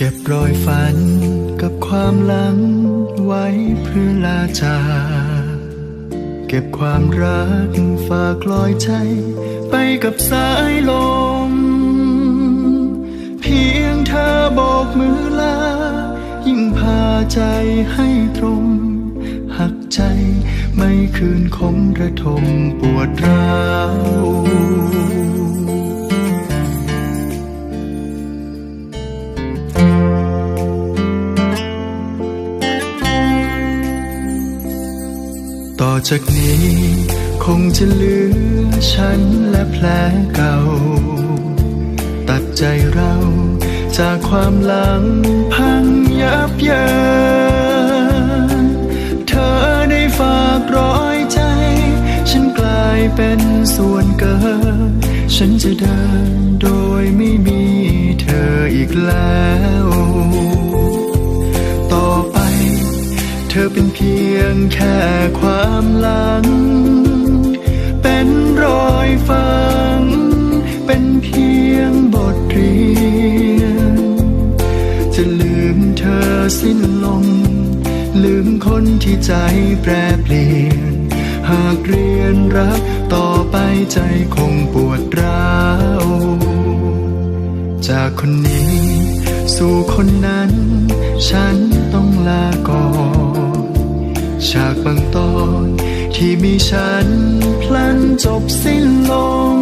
เก็บรอยฝันกับความหลังไว้เพื่อลาจากเก็บความรักฝากลอยใจ ไปกับสายลม เพียงเธอโบกมือลา ยิ่งพาใจให้ตรง หักใจไม่คืนคมระทมปวดร้าว ต่อจากนี้ คงจะเหลือฉันและแผลเก่า ตัดใจเราจากความหลังพังยับเยินเธอได้ฝากรอยใจ ฉันกลายเป็นส่วนเกิน ฉันจะเดินโดยไม่มีเธออีกแล้ว อเป็นเพียงแค่ความหลัง เป็นรอยฝัง เป็นเพียงบทเรียน จะลืมเธอสิ้นลม ลืมคนที่ใจแปรเปลี่ยน หากเรียนรักต่อไปใจคงปวดร้าว จากคนนี้ สู่คนนั้น ฉันต้องลาก่อน ฉากบางตอนที่มีฉันพลันจบสิ้นลง